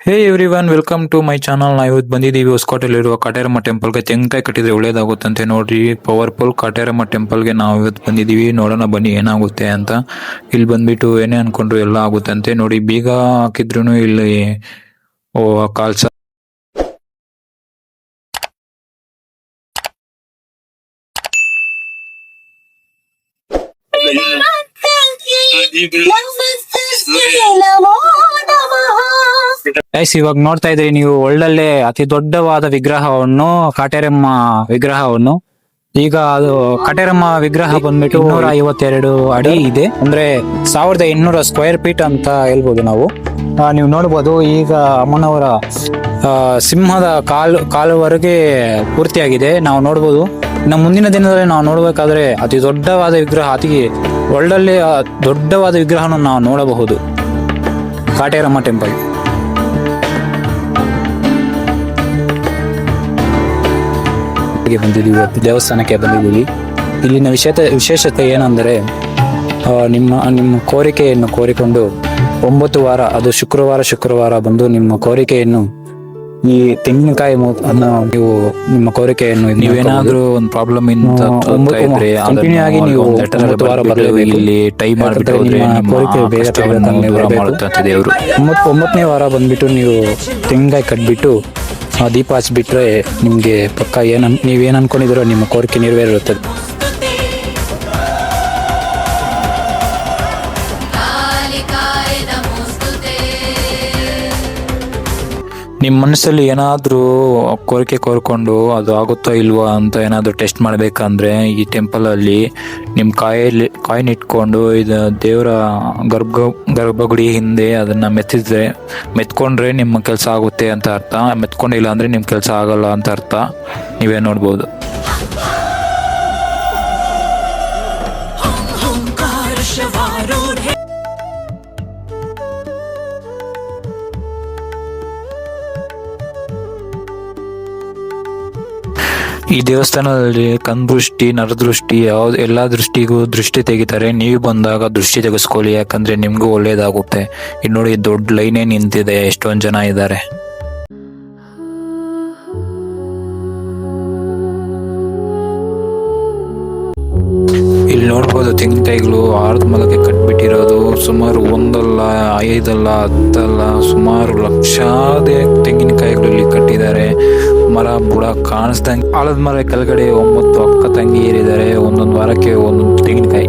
Hey everyone welcome to my channel ನಾವು ಇವತ್ತು ಬಂದಿದ್ದೀವಿ ಹೊಸಕೋಟೆಯಲ್ಲಿರುವ ಕಾಟೇರಮ್ಮ ಟೆಂಪಲ್ಗೆ ತೆಂಗಿನಕಾಯಿ ಕಟ್ಟಿದ್ರೆ ಒಳ್ಳೇದಾಗುತ್ತಂತೆ ನೋಡ್ರಿ ಪವರ್ಫುಲ್ ಕಾಟೇರಮ್ಮ ಟೆಂಪಲ್ಗೆ ನಾವು ಇವತ್ತು ಬಂದಿದ್ದೀವಿ. ನೋಡೋಣ ಬನ್ನಿ ಏನಾಗುತ್ತೆ ಅಂತ. ಇಲ್ಲಿ ಬಂದ್ಬಿಟ್ಟು ಏನೇ ಅನ್ಕೊಂಡ್ರು ಎಲ್ಲ ಆಗುತ್ತಂತೆ ನೋಡಿ, ಬೀಗ ಹಾಕಿದ್ರು ಇಲ್ಲಿ, ಓ ಕಾಲ್ಸ ಗೈಸ್ ಇವಾಗ ನೋಡ್ತಾ ಇದ್ರಿ ನೀವು ಒಳ್ಳಲ್ಲೇ ಅತಿ ದೊಡ್ಡವಾದ ವಿಗ್ರಹವನ್ನು, ಕಾಟೇರಮ್ಮ ವಿಗ್ರಹವನ್ನು. ಈಗ ಅದು ಕಾಟೇರಮ್ಮ ವಿಗ್ರಹ ಬಂದ್ಬಿಟ್ಟು ಇನ್ನೂರ ಐವತ್ತೆರಡು ಅಡಿ ಇದೆ. ಅಂದ್ರೆ ಸಾವಿರದ ಇನ್ನೂರ ಸ್ಕ್ವೇರ್ ಫೀಟ್ ಅಂತ ಹೇಳ್ಬೋದು ನಾವು. ನೀವು ನೋಡ್ಬೋದು, ಈಗ ಅಮ್ಮನವರ ಸಿಂಹದ ಕಾಲು, ಕಾಲುವರೆಗೆ ಪೂರ್ತಿಯಾಗಿದೆ. ನಾವು ನೋಡ್ಬೋದು, ಇನ್ನು ಮುಂದಿನ ದಿನದಲ್ಲಿ ನಾವು ನೋಡಬೇಕಾದ್ರೆ ಅತಿ ದೊಡ್ಡವಾದ ವಿಗ್ರಹ, ಅತಿ ಒಳ್ಳಲ್ಲಿ ದೊಡ್ಡವಾದ ವಿಗ್ರಹವನ್ನು ನಾವು ನೋಡಬಹುದು. ಕಾಟೇರಮ್ಮ ಟೆಂಪಲ್ ಗೆ ಬಂದಿದ್ದೀವಿ ಇವತ್ತು ದೇವಸ್ಥಾನಕ್ಕೆ ಬಂದಿದ್ದೀವಿ. ಇಲ್ಲಿನ ವಿಶೇಷ ವಿಶೇಷತೆ ಏನಂದರೆ ನಿಮ್ಮ ನಿಮ್ಮ ಕೋರಿಕೆಯನ್ನು ಕೋರಿಕೊಂಡು ಒಂಬತ್ತು ವಾರ ಅದು ಶುಕ್ರವಾರ ಶುಕ್ರವಾರ ಬಂದು ನಿಮ್ಮ ಕೋರಿಕೆಯನ್ನು ಈ ತೆಂಗಿನಕಾಯಿ ನೀವು ನಿಮ್ಮ ಕೋರಿಕೆಯನ್ನು ನೀವೇನಾದ್ರೂ ಒಂದು ಪ್ರಾಬ್ಲಮ್ ಕಂಟಿನ್ಯೂ ಆಗಿ ನೀವು ಒಂಬತ್ತು ವಾರ ಬರಲೇಬೇಕು. ಇಲ್ಲಿ ಟೈಮ್ ಕೋರಿಕೆ ಬೇಗ ದೇವರು. ಒಂಬತ್ತು ಒಂಬತ್ತನೇ ವಾರ ಬಂದ್ಬಿಟ್ಟು ನೀವು ತೆಂಗಿನಕಾಯಿ ಕಟ್ಬಿಟ್ಟು ದೀಪ ಹಚ್ಚಿಬಿಟ್ರೆ ನಿಮಗೆ ಪಕ್ಕ ಏನು ನೀವು ಏನು ನಿಮ್ಮ ಕೋರಿಕೆ ನೆರವೇರುತ್ತದೆ ನಿಮ್ಮ ಮನಸ್ಸಲ್ಲಿ ಏನಾದರೂ ಕೋರಿಕೆ ಕೋರ್ಕೊಂಡು ಅದು ಆಗುತ್ತೋ ಇಲ್ವೋ ಅಂತ ಏನಾದರೂ ಟೆಸ್ಟ್ ಮಾಡಬೇಕಂದ್ರೆ ಈ ಟೆಂಪಲಲ್ಲಿ ನಿಮ್ಮ ಕಾಯಲ್ಲಿ, ಕಾಯಿನ್ ಇಟ್ಕೊಂಡು ಇದು ದೇವರ ಗರ್ಭ, ಗರ್ಭಗುಡಿ ಹಿಂದೆ ಅದನ್ನು ಮೆತ್ತಿದ್ರೆ, ಮೆತ್ಕೊಂಡ್ರೆ ನಿಮ್ಮ ಕೆಲಸ ಆಗುತ್ತೆ ಅಂತ ಅರ್ಥ. ಮೆತ್ಕೊಂಡಿಲ್ಲ ಅಂದರೆ ನಿಮ್ಮ ಕೆಲಸ ಆಗಲ್ಲ ಅಂತ ಅರ್ಥ. ನೀವೇ ನೋಡ್ಬೋದು? ಈ ದೇವಸ್ಥಾನದಲ್ಲಿ ಕಣ್ದೃಷ್ಟಿ ನರದೃಷ್ಟಿ, ಯಾವ್ದು, ಎಲ್ಲಾ ದೃಷ್ಟಿಗೂ ದೃಷ್ಟಿ ತೆಗಿತಾರೆ. ನೀವು ಬಂದಾಗ ದೃಷ್ಟಿ ತೆಗೆಸ್ಕೊಳ್ಳಿ, ಯಾಕಂದ್ರೆ ನಿಮ್ಗೂ ಒಳ್ಳೇದಾಗುತ್ತೆ. ಇಲ್ಲಿ ನೋಡಿ, ದೊಡ್ಡ ಲೈನೇ ನಿಂತಿದೆ, ಎಷ್ಟೊಂದು ಜನ ಇದ್ದಾರೆ ಇಲ್ಲಿ ನೋಡ್ಬೋದು, ತೆಂಗಿನಕಾಯಿಗಳು ಆರದ ಮಲಕ್ಕೆ ಕಟ್ಬಿಟ್ಟಿರೋದು. ಸುಮಾರು ಒಂದಲ್ಲ, ಐದಲ್ಲ, ಹತ್ತಲ್ಲ, ಸುಮಾರು ಲಕ್ಷಾದೇ ತೆಂಗಿನಕಾಯಿಗಳು ಇಲ್ಲಿ ಕಟ್ಟಿದ್ದಾರೆ. ಮರ ಬುಡ ಕಾಣಿಸ್ದಂಗೆ ಆಲದ ಮರ ಕೆಳಗಡೆ ಒಂಬತ್ತು ಅಕ್ಕ ತಂಗಿ ಏರಿದ್ದಾರೆ ಒಂದೊಂದು ವಾರಕ್ಕೆ ಒಂದೊಂದು ತೆಂಗಿನಕಾಯಿ.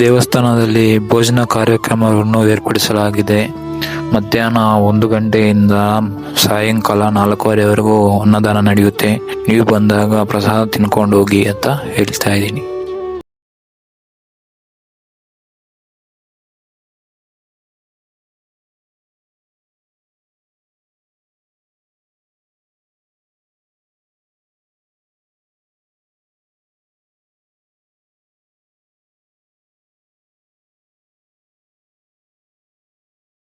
ದೇವಸ್ಥಾನದಲ್ಲಿ ಭೋಜನ ಕಾರ್ಯಕ್ರಮವನ್ನು ಏರ್ಪಡಿಸಲಾಗಿದೆ. ಮಧ್ಯಾಹ್ನ ಒಂದು ಗಂಟೆಯಿಂದ ಸಾಯಂಕಾಲ ನಾಲ್ಕೂವರೆವರೆಗೂ ಅನ್ನದಾನ ನಡೆಯುತ್ತೆ. ನೀವು ಬಂದಾಗ ಪ್ರಸಾದ ತಿನ್ಕೊಂಡು ಹೋಗಿ ಅಂತ ಹೇಳ್ತಾ ಇದ್ದೀನಿ.